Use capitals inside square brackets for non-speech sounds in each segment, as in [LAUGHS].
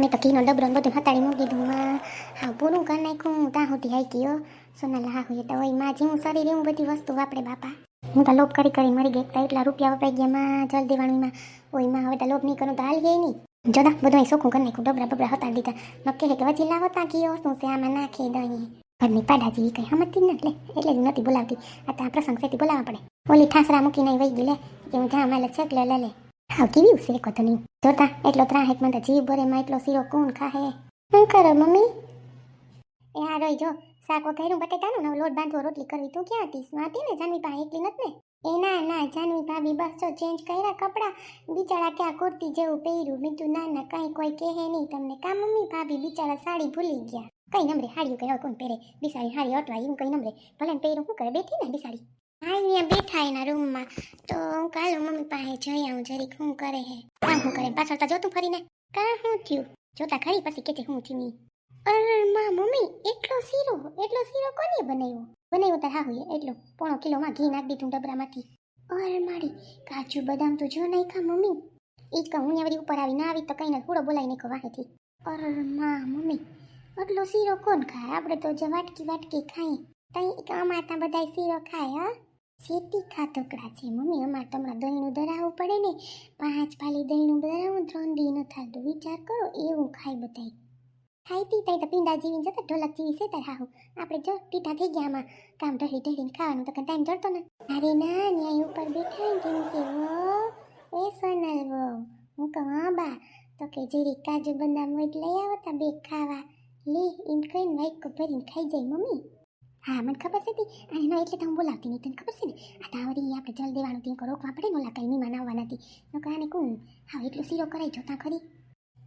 મેં તો ઘીનો ડબરો ને બધું હતાડી મૂકી દીધું હા પૂરું કરી નાખ્યું ત્યાં સુધી હાઈ ગયો સોના હા હોય તો હોયમાં જેવું શરીર એવું બધી વસ્તુ વાપરે બાપા હું તો લોભ કરી કરી મરી ગઈ તો એટલા રૂપિયા વપરાઈ ગયા માં જલ દેવાણીમાં ઓયમાં હવે તો લોભ નહીં કરું તો હાલ ગઈ નહીં જોદા બધું સોખું કરી નાખ્યું ડબરા બબરા હતાડી દીધા નક્કી કે વચ્ચે લાવો તા કીઓ શું છે આમાં નાખી દઈએ ઘરની પાડા જેવી કઈ સમજતી જ નથી લે એટલે જ નથી બોલાવતી આ તો આ પ્રસંગ સેથી બોલાવવા પડે ઓલી ઠાસરા મૂકીને વહી ગઈ લે કે હું જા માલે છે લે લે લે હા કેવી ઉસે કોતની જોતા, એટલો ત્રાહેક મને જીવ ભરે માં એટલો શીરો કોણ ખાહે? શું કરો, મમ્મી? એ આ રોઈ જો. શાક વઘાર્યું બટેટાનું ને લોટ બાંધવો, રોટલી કરવી. તું ક્યાં હતી માં હતી ને જાનવી પાસે એકલી નથી ને? એ ના ના, જાનવી ભાભી બસ જો ચેન્જ કર્યા કપડાં. બિચારા ક્યાં કુર્તી જેવું પહેર્યું. મીઠું ના ના, કાંઈ કોઈ કહે નહીં તમને. કા, મમ્મી? ભાભી બિચારા સાડી ભૂલી ગયા. કઈ નમરે હાડ્યું કે કોણ પહેરે? બિસાડી હાડી અટવાય એવું કઈ નમરે. ભલે પહેરું, શું કરે? બેઠી ને બિસાડી હા અહીંયા બેઠા એના રૂમમાં. તો હું કાલો મમ્મી પાસે જઈ આવું, જરીક શું કરે હે? કામ શું કરે? પાછળ તો જોતું ફરીને. કા શું થયું? જોતા ખરી પછી કે શું થયું. અરે માં, મમ્મી, એટલો શીરો એટલો શીરો કોને બનાવ્યો? બનાવ્યો તાર હા હોય, એટલો પોણો કિલોમાં ઘી નાખી દીધું ડબરામાંથી. અરે મારી, કાજુ બદામ તો જો નહીં ખા મમ્મી. એક જ કહું, હું વળી ઉપર આવી ના આવી તો કઈ ને પૂરો બોલાવી નાખો વાહેથી. અરે માં, મમ્મી એટલો શીરો કોણ ખાય? આપણે તો જે વાટકી વાટકી ખાઈએ, તઈ અમાર ત્યાં બધા શીરો ખાય, હા? શેતી ખાતોકડા છે મમ્મી, અમારે તો હમણાં દહીંનું ધરાવવું પડે ને. પાંચ પાલી દહીંનું ધરાવું ત્રણ દી ન થતું વિચાર કરો, એવું ખાય બધાય. ખાઈતી તાઈ તો પીંડા જીવી જતા, ઢોલક જીવી છે તાર હાહુ. આપણે જો ટીટા થઈ ગયા આમાં. કામ ઢળી ઢળીને ખાવાનું તો ટાઈમ જડતો ને. અરે ના ન્યાય ઉપર બેઠા જેમ કે વો એ સોનલ વો હું કહું, હા, બા. તો કે, જેરી કાજુ બદામ હોય લઈ આવો તા બે ખાવા. લે એમ કહીને વાઈકો ભરીને ખાઈ જાય, મમ્મી. હા, મને ખબર છે તી. અને એનો એટલે તો હું બોલાવતી નહીં, તને ખબર છે ને? આ તાવરી આપણે જલ દેવાનું તીન રોકવા પડે ને ઓલા નહીં મહેમાન આવવાના હતી નકર કહું કોણ? હા એટલો શીરો કરાઈ જોતા ખરી.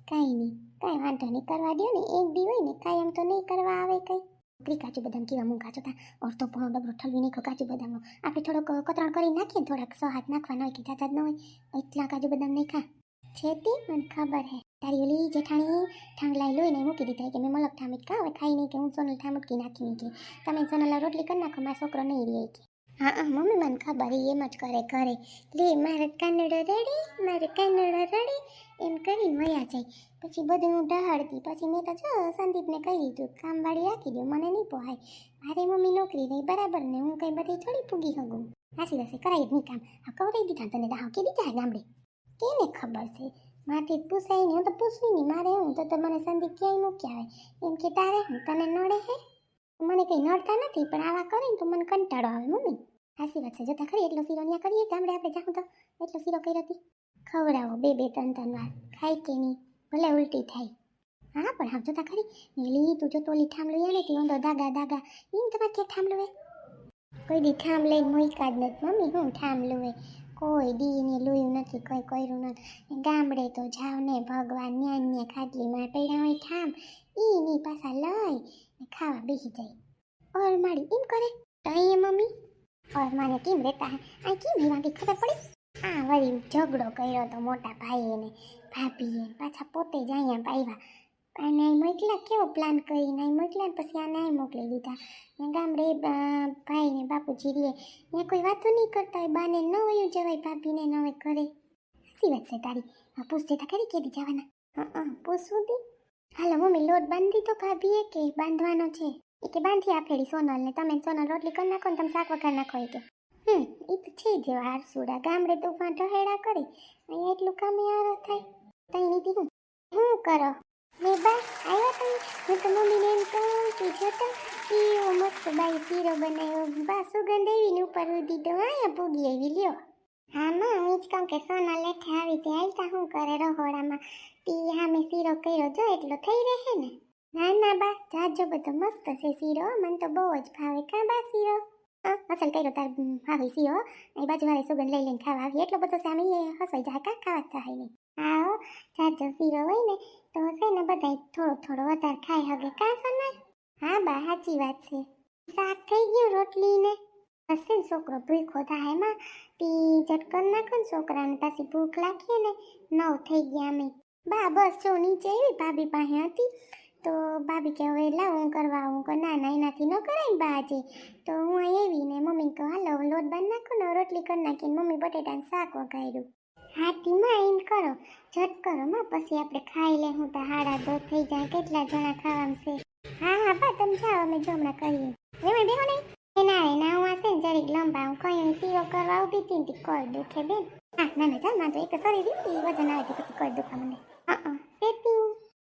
કાંઈ નહીં, કાંઈ વાંધો નહીં, કરવા દો ને, એક દી હોય ને, કાંઈ એમ તો નહીં કરવા આવે કંઈ. નોકરી કાજુ બદામ કેવા મૂંગા જોતા ઓરતો પોણો ડબરો ઠલવી નાખ્યો કાજુ બદામનો. આપણે થોડોક કતરણ કરી નાખીએ ને, થોડાક સો હાથ નાખવાના હોય કે જાજા જ ન હોય, એટલા કાજુ બદામ નહીં ખા છેતી મને ખબર હે. તારી ઓલી જેઠાણી ઠાંગલાઈ લોહીને મૂકી દીધા. કે મેં મલક ઠામિત કા હવે ખાઈ નહીં કે હું સોનલ ઠામટકી નાખી કે તમે સોનલ રોટલી કરી નાખો, મારા છોકરો નહીં રહે કે. હા હા, મમ્મી, મને ખબર એમ જ કરે કરે લે, મારે કાનડો રડે, મારે કાનડો રડે. એમ કરીને મયા જાય. પછી બધું હું ડહાડતી. પછી મેં તો જો સંદીપને કહી દીધું કામવાળી રાખી દો, મને નહીં પોહાય. મારે મમ્મી નોકરી રહી, બરાબર ને હું કંઈ બધી થોડી પૂગી શકું હાસી દસે કરાય જ નહીં કામ. હા કવરાઈ દીધા તને દાવ કે દીધા ગામડે. કેને ખબર છે? માથી પૂછાય નહીં હું તો પૂછવી નહીં, મારે હું તો મને સંદીપ ક્યાંય મૂક્યા આવે એમ કે તારે હું, તને નડે હે? મને કંઈ નડતા નથી, પણ આવા કરે ને તો મને કંટાળો આવે, મમ્મી. હાસી વાત છે, જતા ખરી, એટલો શીરો ત્યાં કરીએ ગામડે આપણે જાઉં તો એટલો શીરો કર્યો હતી ખવડાવો બે બે, ત્રણ ત્રણ વાર. ખાય કે નહીં? ભલે ઉલટી થાય. હા, પણ હા, જોતા ખરી. નીલી તું જો તોલી ઠામલું એને તી તો દાગા દાગા એમ તમારે ક્યાં ઠામલું કોઈ દી ઠામ લઈને મોઈકા જ નથી, મમ્મી, હું ઠામલું હે? કોઈ દી ને લોયું નથી, કોઈ કોયરું નથી. ગામડે તો જાવ ને ભગવાન ન્યા ન્યા ખાટલીમાં પડ્યા હોય ઠામ. ઈ ની પાછા લઈ ને ખાવા બેસી જાય. ઓર માડી એમ કરે? તઈ મમ્મી? ઓર માને કેમ રહેતા આ કેમ વાંકી ખબર પડી? આ વળી ઝઘડો કર્યો તો મોટા ભાઈએ ને ભાભીએ પાછા પોતે જ અહીંયા પાવ્યા અને અહીં મોકલા કેવો પ્લાન કરીને અહીં મોકલ્યા પછી આને અહીં મોકલી દીધા. ને ગામડે ભાઈ ને બાપુજી રીએ ત્યાં કોઈ વાતો નહીં કરતા હોય. બાને ન વયું જવાય, ભાભીને ન હોય ઘરે. સાચી વાત છે તારી. હા પૂછતી તા કરી કેદી જવાના. હા હા પૂછવું તી હાલો, મમ્મી, લોટ બાંધી તો ભાભીએ કે બાંધવાનો છે? એ કે બાંધી આપેલી સોનલ ને. તમે સોનલ રોટલી કરી નાખો ને તમે શાક વઘાર નાખો એ કે. હમ એ તો છે જે હારસુડા ગામડે તો ઢહેડા કરે. અહીંયા એટલું કામ યાર થાય. તઈ નીતિ હું કરો? મેં બા આવ્યા તમે હું તો મમ્મીને એમ કહું છું જો તો કેવો મસ્ત બાઈ શીરો બનાવ્યો બા સુગંધ એવી ને ઉપર તો અહીંયા પૂગી આવી લ્યો હા માં હું જ કહું કે સોના લેઠે આવી તે આલતા શું કરે રહોડામાં તી હામે શીરો કર્યો જો એટલો થઈ રહે ને ના ના બા જાજો બધો મસ્ત છે શીરો મને તો બહુ જ ભાવે કાં બા શીરો હા અસલ કર્યો તાર ભાવે શીરો એ બાજુ વાળે સુગંધ લઈ લઈને ખાવા આવી એટલો બધો સામે હસવાઈ જાય કાં ખાવા ચાહે નહીં આવો જાજો શીરો હોય ને તો હશે ને બધાય થોડો થોડો વધારે ખાઈ હગે કાં સોના હા બા, સાચી વાત છે. શાક થઈ ગયું રોટલી ને હશે ને છોકરો ભૂખો થાય એમાં, પી ઝટકન નાખો ને છોકરાને, પાછી ભૂખ લાગીએ ને, નવ થઈ ગયા અમે. બા, બસ જો નીચે આવી ભાભી પાસે હતી, તો ભાભી કે હવે લાવ હું કરવા હું કહું ના એનાથી ન કરાય ને બા આજે. તો હું અહીં ને મમ્મી કહું, હાલો લોટ બાંધ નાખો ને, રોટલી કરી નાખીને મમ્મી બટેટાનું શાક વઘાર્યું. હાથીમાં એમ કરો, ઝટ કરો માં પછી આપણે ખાઈ લે, હું તો હાડા દો થઈ જાય, કેટલા જણા ખાવાનું છે? હા હા, બા, તમે જાઓ, અમે જો હમણાં કરીએ. એમાં બેહો નહીં. એના એના હું આ ને જરીક લંબા, હું કઈ સીરો કરવા આવતી હતી ને કોઈ દુખે, બેન. હા, ના ના ચાલમાં તો એક સરી દીધી વજન આવે તો પછી કોઈ દુખા મને. હા સેટિંગ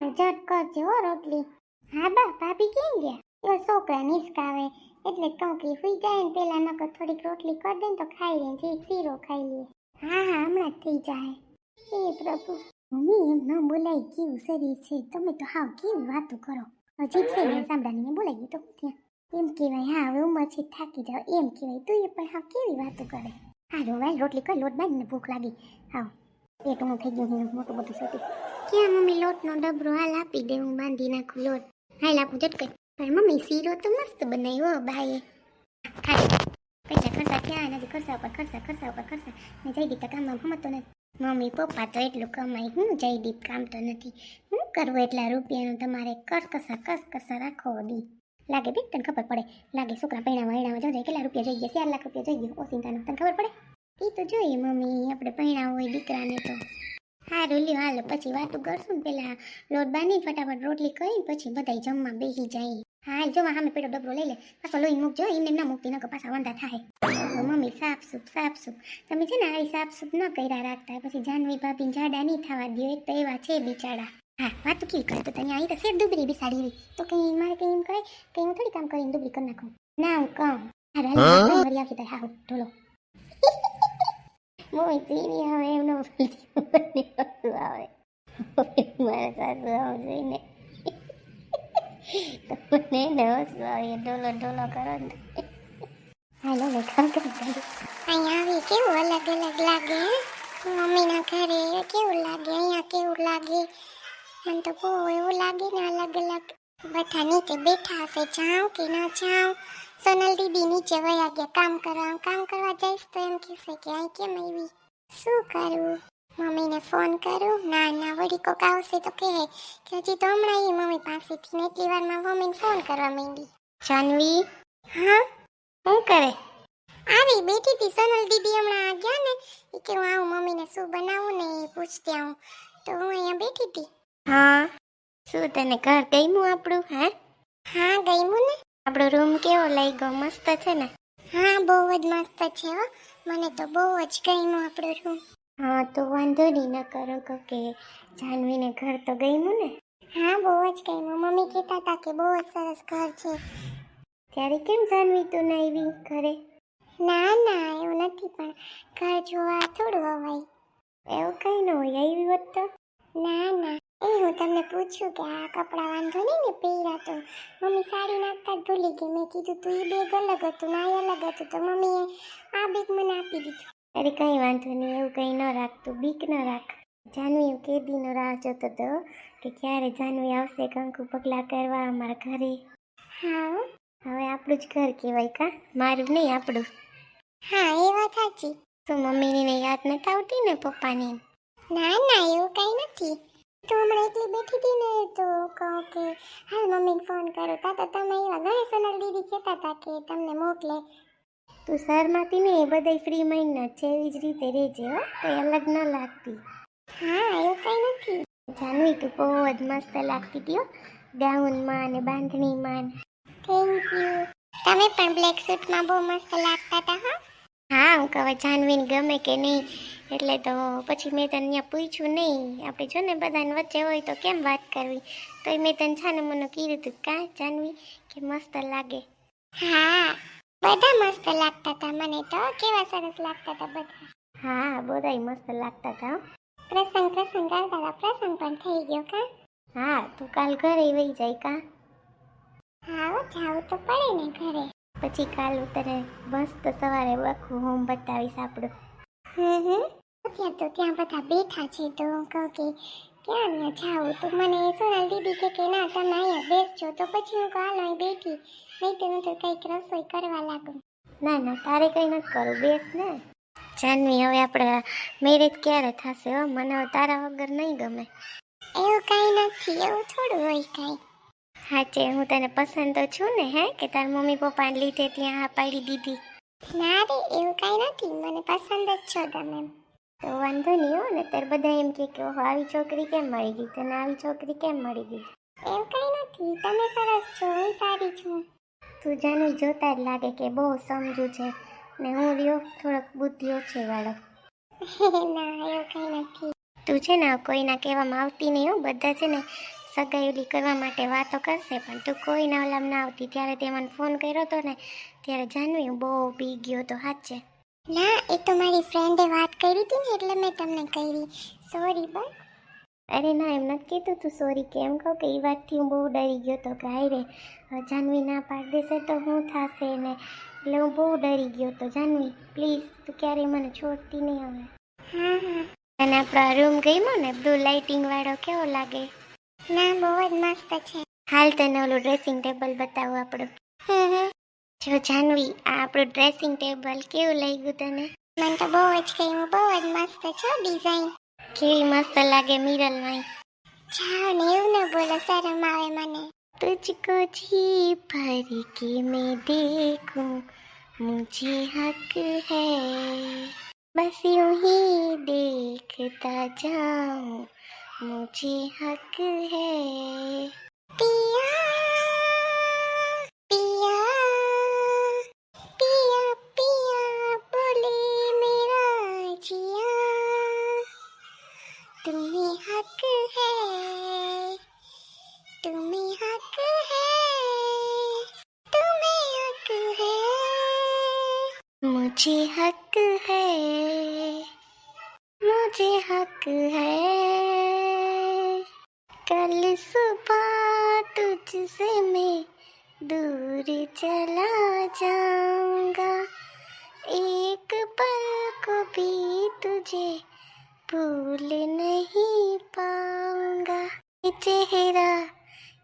ઝટ કરજે, હો, રોટલી. હા, બા, ભાભી કેમ ગયા? એ છોકરા નિસકાવે, એટલે કહું કે સુઈ જાય ને, પેલા નકર થોડીક રોટલી કરી દે ને તો ખાઈ લે, જે શીરો ખાઈ લે. હા હા, હમણાં થઈ જાય. હે પ્રભુ, મમ્મી એમ ન બોલાય કેવું શરીર છે. તમે તો હાવ કેવી વાતો કરો. હજી છે ને સાંભળાની ગયું તો ત્યાં. એમ કહેવાય, હા, હવે ઉંમર છે, થાકી જાવ એમ કહેવાય, તું એ પણ હાવ કેવી વાતો કરે. હા રોવાય રોટલી કર, લોટ બાંધીને ભૂખ લાગી. હાવ. પેટ હું થઈ ગયું એનું મોટું બધું સતી ક્યાં, મમ્મી, લોટનો ડબરો? હાલ આપી દે, હું બાંધી નાખું લોટ. હાલ આપું ઝટકે પણ મમ્મી, શીરો તો મસ્ત બનાવ્યો, બાએ. ખાલી પૈસા ક્યાં? નથી, ખર્ચા ઉપર ખર્ચા ખર્ચા ઉપર ખર્ચા. ને જયદીપ તો કામમાં ભમતો નથી. મમ્મી, પપ્પા તો એટલું કમાય. હું જયદીપ કામ તો નથી. હું કરવું એટલા રૂપિયાનું? તમારે કરકસર કરકસર રાખો દી. લાગે બેન, તને ખબર પડે? લાગે છોકરા પૈણામાં વૈણામાં જોજે કેટલા રૂપિયા જઈએ? ચાર લાખ રૂપિયા જઈએ. ઓસિંતાનો તને ખબર પડે? એ તો જોઈએ મમ્મી, આપણે પૈણા હોય દીકરાને તો. સારું લ્યો, હાલો, પછી વાતું કરશું ને પેલા. લોટ બાંધી ફટાફટ રોટલી કરીને પછી બધાય જમવા બેસી જાય. હા જો સામે પેલો ડબરો લઈ લે. પાછો લોહી મૂકજો, એમને ના મૂકતી, નકર પાછા વાંધા થાય. તો સાફ સૂપ સાફ સૂપ. તમે છે ને આવી સાફ સૂપ ન કર્યા રાખતા પછી જાનવી ભાભી જાડા નહીં થવા દો એક તો એવા છે બિચારા. હા વાત કેવી કરે તો તને? અહીં તો શેર દુબરી બેસાડી રહી. તો કઈ મારે કઈ એમ કહે કઈ હું થોડી કામ કરીને દુબરી કરી નાખું? ના હું કહું હાલ મરી આવતી તારે. હા ઢોલો. [LAUGHS] મોઈ તીરી હવે એમનો શું આવે. મારા સાસુ આવશે ને [LAUGHS] મને ને હસવું આવે. ઢોલો ઢોલો કરો ને. હાલો, વેલકમ ટુ અહીંયા આવી કેવું અલગ અલગ લાગે મમ્મીના ઘરે કેવું લાગે, અહીંયા કેવું લાગે? મને તો બહુ એવું લાગે ને અલગ અલગ. બધા નીચે બેઠા હશે, જાઉં કે ના જાઉં? સોનલ દીદી નીચે વયા ગયા, કામ કરવા કામ કરવા જઈશ તો એમ કહેશે કે, અહીં કેમ આવી? શું કરું? મમ્મીને ફોન કરું, ના ના, વળી કોક આવશે તો કહેવાય કે હજી તો હમણાં એ મમ્મી પાસેથી ને એટલી વારમાં મમ્મીને ફોન કરવા માંડી. જાનવી? હા? શું કરે? આવી બેઠી હતી સોનલ દીદી હમણાં ગયા ને એ કે હું આવું મમ્મીને શું બનાવું ને એ પૂછતી આવું. તો હું અહીંયા બેઠી હતી. હા. શું તને ઘર ગમ્યું આપણું હે? હા ગમ્યું ને. આપણો રૂમ કેવો લઈ ગયો મસ્ત છે ને? હા બહુ જ મસ્ત છે હો. મને તો બહુ જ ગમ્યું આપણો રૂમ. હા તો વાંધો નહીં ન કરો કે જાનવીને ઘર તો ગમ્યું ને? હા બહુ જ ગમ્યું. મમ્મી કહેતા હતા કે બહુ જ સરસ ઘર છે. ત્યારે કેમ જાનવી તું ના આવી ઘરે? ના ના એવું નથી પણ ઘર જોવા થોડું અવાય. એવું કઈ ન હોય આવી હોત તો? ના ના એ હું તમને પૂછ્યું કે આ કપડાં વાંધો નહીં ને પહેર્યા તો મમ્મી સાડી નાખતા જ ભૂલી ગઈ. મેં કીધું તું એ બેગ અલગ હતું ના અલગ હતું તો મમ્મીએ આ બેગ મને આપી દીધું. અરે કંઈ વાંધો નહીં એવું કંઈ ન રાખતું બીક ન રાખ. જાનવી કેદીનો રાહ જોતો હતો કે ક્યારે જાનવી આવશે કંકુ પગલાં કરવા અમારા ઘરે? હા. હવે આપણું જ ઘર કહેવાય કા? મારું નહીં આપણું. હા એ વાત સાચી. તો મમ્મીની યાદ નથી આવતી ને પપ્પાની? ના ના એવું કઈ નથી. તો હમણાં એટલી બેઠી હતી ને તો કહો કે હાલ મમ્મીને ફોન કરો. તા તો તમે એવા ઘણી સોનલ દીદી કહેતા હતા કે તમને મોકલે. તું શહેરમાંથી ને એ બધા ફ્રી માઇન્ડના છે એવી જ રીતે રહેજે હો. કંઈ અલગ ન લાગતી. હા એવું કંઈ નથી. જાનવી તું બહુ જ મસ્ત લાગતી હતી હો. ગાઉનમાં અને બાંધણીમાં થેન્ક યુ. તમે પણ બ્લેક સૂટમાં બહુ મસ્ત લાગતા હતા હા? હા હું કહું જાનવીને ગમે કે નહીં. એટલે તો પછી મેં તને અહીંયા પૂછ્યું નહીં. આપણે જો ને બધાને વચ્ચે હોય તો કેમ વાત કરવી? તો મેં તને છાને મને કીધું હતું કાં જાનવી, કે મસ્ત લાગે? હા, બધા મસ્ત લાગતા હતા મને તો કેવા સરસ લાગતા હતા બધા. હા, બધાય મસ્ત લાગતા હતા પ્રસંગ પ્રસંગ કરતા પ્રસંગ પણ થઈ ગયો કા? હા, તું કાલ ઘરે વહી જાય કા? હા જાવું તો પડે ને ઘરે. પછી કાલ ઉતરે મસ્ત સવારે બખું હોમ બતાવીશ આપણું. હમ હમ. ત્યાં તો ત્યાં બધા બેઠા છે તો હું કહું કે ક્યાં ત્યાં જાવું? તો મને સોનલ દીદી કે કે ના તમે અહીંયા બેસજો. તો પછી હું કાલ અહીં બેઠી. નહીં તો હું તો કંઈક રસોઈ કરવા લાગુ. ના ના તારે કંઈ નથી કરવું બેસ ને. જાનવી હવે આપણે મેરેજ ક્યારે થશે હો? મને તારા વગર નહીં ગમે. એવું કાંઈ નથી એવું થોડું હોય કાંઈ. સાચે હું તને પસંદ તો છું ને હે કે તાર મમ્મી પપ્પાને લીધે ત્યાં હા પાડી દીધી? ના રે એવું કાંઈ નથી મને પસંદ જ છો તમે. તો વાંધો નહીં હો ને ત્યારે બધા એમ કે કે ઓહો આવી છોકરી કેમ મળી ગઈ? તને આવી છોકરી કેમ મળી ગઈ? એમ કાંઈ નથી તમે સરસ છો હું સારી છું. તું જાનું જોતા જ લાગે કે બહુ સમજુ છે ને હું રહ્યો થોડોક બુદ્ધિ ઓછી વાળો. [LAUGHS] ના એવું કંઈ નથી. તું છે ને કોઈના કહેવામાં આવતી નહીં હો બધા છે ને સગાઈ કરવા માટે વાતો કરશે પણ તું કોઈના ઓલામ ના આવતી. ત્યારે તે મને ફોન કર્યો હતો ને ત્યારે જાનવી હું બહુ પી ગયો તો સાચે ના એ તો મારી ફ્રેન્ડે વાત કરી હતી ને એટલે મેં તમને કરી. સોરી બસ અરે ના એમ નથી કીધું તું સોરી કેમ કહું કે એ વાતથી હું બહુ ડરી ગયો તો કે હાય રે જાનવી ના પાડી દેશે તો હું થશે ને એટલે હું બહુ ડરી ગયો તો. જાનવી પ્લીઝ તું ક્યારેય મને છોડતી નહીં હવે. હા હા. અને આપણો રૂમ ગયો ને બ્લુ લાઇટિંગ વાળો કેવો લાગે? ના બહુ જ મસ્ત છે હાલ તને ઓલું ડ્રેસિંગ ટેબલ બતાવું આપણું જો જાનવી આ આપણું ડ્રેસિંગ ટેબલ કેવું લાગ્યું તને મને તો બહુ જ ગમ્યું બહુ જ મસ્ત છે ડિઝાઇન કેવી મસ્ત લાગે મિરલમાં જાઓ ને એવું ન બોલો શરમ આવે મને तुझको जी भर के मैं देखूं मुझे हक है बस यूं ही देखता जाऊं मुझे हक है पिया पिया पिया पिया बोले मेरा जिया तुम्हें हक है तुम्हें हक है तुम्हें हक है मुझे हक है मुझे हक है कल सुबह तुझसे मैं दूर चला जाऊंगा एक पल को भी तुझे भूल नहीं पाऊंगा ये चेहरा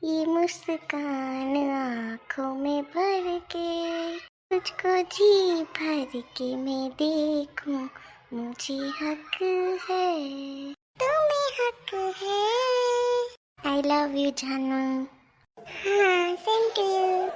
ये मुस्कान आंखों में भर के तुझको जी भर के मैं देखूं मुझे हक है तुम्हें हक है आई लव यू जानू हाँ सेम टू यू